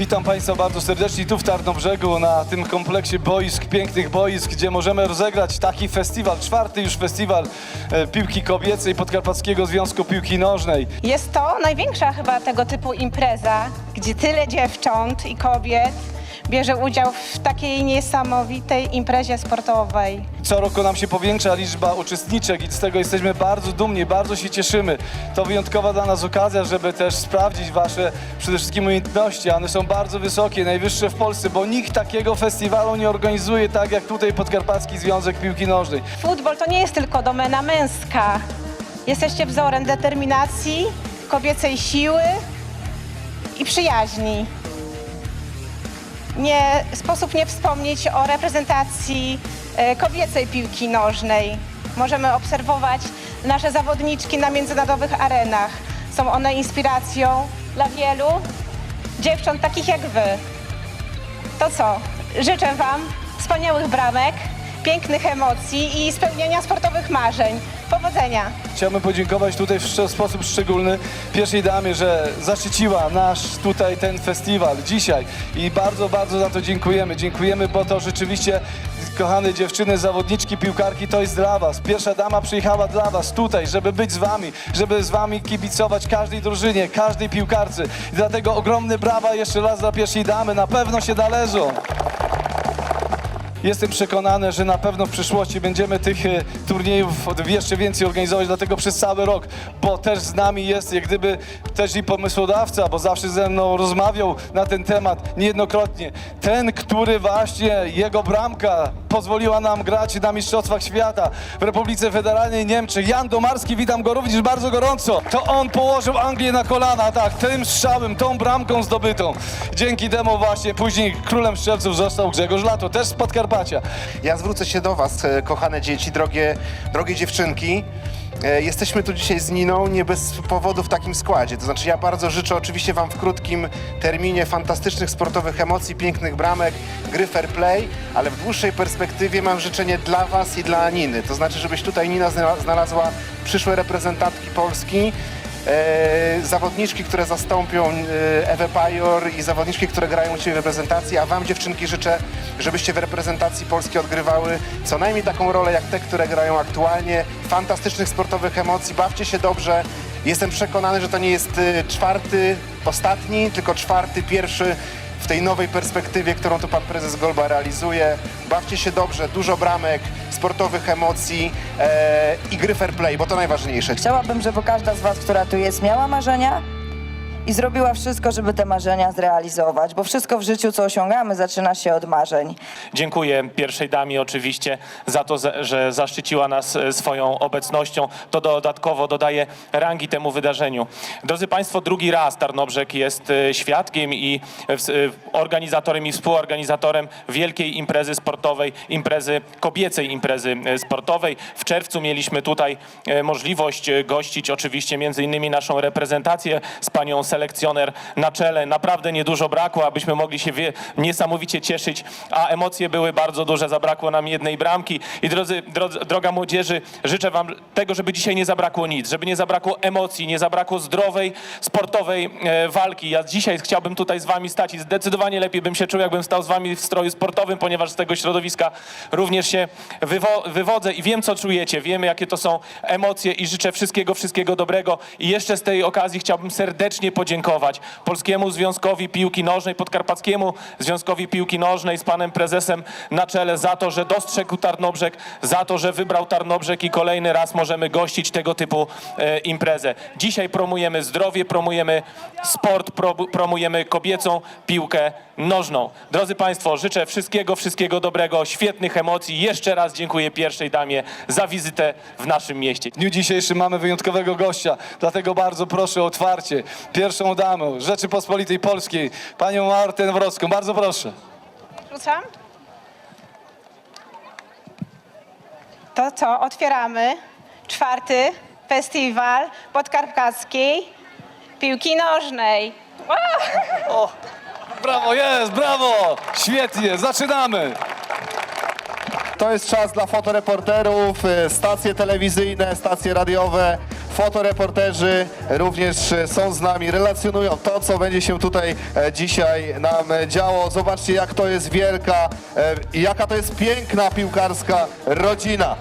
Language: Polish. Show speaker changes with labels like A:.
A: Witam Państwa bardzo serdecznie tu w Tarnobrzegu, na tym kompleksie boisk, pięknych boisk, gdzie możemy rozegrać taki festiwal, czwarty już festiwal e, piłki kobiecej Podkarpackiego Związku Piłki Nożnej.
B: Jest to największa chyba tego typu impreza, gdzie tyle dziewcząt i kobiet bierze udział w takiej niesamowitej imprezie sportowej.
A: Co roku nam się powiększa liczba uczestniczek i z tego jesteśmy bardzo dumni, bardzo się cieszymy. To wyjątkowa dla nas okazja, żeby też sprawdzić Wasze przede wszystkim umiejętności. One są bardzo wysokie, najwyższe w Polsce, bo nikt takiego festiwalu nie organizuje tak jak tutaj Podkarpacki Związek Piłki Nożnej.
B: Futbol to nie jest tylko domena męska. Jesteście wzorem determinacji, kobiecej siły i przyjaźni. Nie sposób nie wspomnieć o reprezentacji e, kobiecej piłki nożnej. Możemy obserwować nasze zawodniczki na międzynarodowych arenach. Są one inspiracją dla wielu dziewcząt takich jak wy. To co? Życzę Wam wspaniałych bramek, pięknych emocji i spełnienia sportowych marzeń. Powodzenia!
A: Chciałbym podziękować tutaj w sposób szczególny pierwszej damie, że zaszczyciła nasz tutaj ten festiwal dzisiaj i bardzo, bardzo za to dziękujemy. Dziękujemy, bo to rzeczywiście, kochane dziewczyny, zawodniczki, piłkarki, to jest dla was. Pierwsza dama przyjechała dla was tutaj, żeby być z wami, żeby z wami kibicować każdej drużynie, każdej piłkarce. I dlatego ogromne brawa jeszcze raz dla pierwszej damy, na pewno się należą. Jestem przekonany, że na pewno w przyszłości będziemy tych e, turniejów jeszcze więcej organizować, dlatego przez cały rok, bo też z nami jest jak gdyby też i pomysłodawca, bo zawsze ze mną rozmawiał na ten temat niejednokrotnie. Ten, który właśnie jego bramka pozwoliła nam grać na Mistrzostwach Świata w Republice Federalnej Niemczech. Jan Domarski, witam go również bardzo gorąco. To on położył Anglię na kolana, tak, tym strzałem, tą bramką zdobytą. Dzięki temu właśnie później królem strzelców został Grzegorz Lato, też z.
C: Ja zwrócę się do Was, e, kochane dzieci, drogie, drogie dziewczynki. E, Jesteśmy tu dzisiaj z Niną nie bez powodu w takim składzie. To znaczy ja bardzo życzę oczywiście Wam w krótkim terminie fantastycznych sportowych emocji, pięknych bramek, gry fair play, ale w dłuższej perspektywie mam życzenie dla Was i dla Niny. To znaczy, żebyś tutaj Nina zna- znalazła przyszłe reprezentantki Polski, e, zawodniczki, które zastąpią e, Ewę Pajor i zawodniczki, które grają u Ciebie w reprezentacji, a Wam dziewczynki życzę, żebyście w reprezentacji Polski odgrywały co najmniej taką rolę jak te, które grają aktualnie, fantastycznych sportowych emocji, bawcie się dobrze. Jestem przekonany, że to nie jest e, czwarty, ostatni, tylko czwarty, pierwszy w tej nowej perspektywie, którą tu pan prezes Golba realizuje. Bawcie się dobrze, dużo bramek, sportowych emocji e, i gry fair play, bo to najważniejsze.
D: Chciałabym, żeby każda z Was, która tu jest, miała marzenia i zrobiła wszystko, żeby te marzenia zrealizować, bo wszystko w życiu, co osiągamy, zaczyna się od marzeń.
E: Dziękuję pierwszej damie oczywiście za to, że zaszczyciła nas e, swoją obecnością. To dodatkowo dodaje rangi temu wydarzeniu. Drodzy Państwo, drugi raz Tarnobrzeg jest e, świadkiem i e, organizatorem i współorganizatorem wielkiej imprezy sportowej, imprezy kobiecej imprezy sportowej. W czerwcu mieliśmy tutaj możliwość gościć oczywiście między innymi naszą reprezentację z panią selekcjoner na czele. Naprawdę niedużo brakło, abyśmy mogli się niesamowicie cieszyć, a emocje były bardzo duże. Zabrakło nam jednej bramki. I drodzy, drodzy, droga młodzieży, życzę wam tego, żeby dzisiaj nie zabrakło nic, żeby nie zabrakło emocji, nie zabrakło zdrowej, sportowej e, walki. Ja dzisiaj chciałbym tutaj z wami stać i zdecydowanie lepiej bym się czuł, jakbym stał z wami w stroju sportowym, ponieważ z tego środowiska również się wywo wywodzę i wiem, co czujecie, wiemy, jakie to są emocje i życzę wszystkiego, wszystkiego dobrego. I jeszcze z tej okazji chciałbym serdecznie podziękować Polskiemu Związkowi Piłki Nożnej, Podkarpackiemu Związkowi Piłki Nożnej z panem prezesem na czele za to, że dostrzegł Tarnobrzeg, za to, że wybrał Tarnobrzeg i kolejny raz możemy gościć tego typu e, imprezę. Dzisiaj promujemy zdrowie, promujemy sport, pro, promujemy kobiecą piłkę nożną. Drodzy Państwo, życzę wszystkiego, wszystkiego dobrego, świetnych emocji. Jeszcze raz dziękuję pierwszej damie za wizytę w naszym mieście.
A: W dniu dzisiejszym mamy wyjątkowego gościa, dlatego bardzo proszę o otwarcie. Pierwszą damę Rzeczypospolitej Polskiej, panią Martę Wrocką. Bardzo proszę.
B: Rzucam. To co? Otwieramy czwarty festiwal podkarpackiej piłki nożnej.
A: Brawo, jest, brawo! Świetnie, zaczynamy!
F: To jest czas dla fotoreporterów, e, stacje telewizyjne, stacje radiowe, fotoreporterzy również e, są z nami, relacjonują to, co będzie się tutaj e, dzisiaj nam e, działo. Zobaczcie, jak to jest wielka, jaka to jest piękna piłkarska rodzina.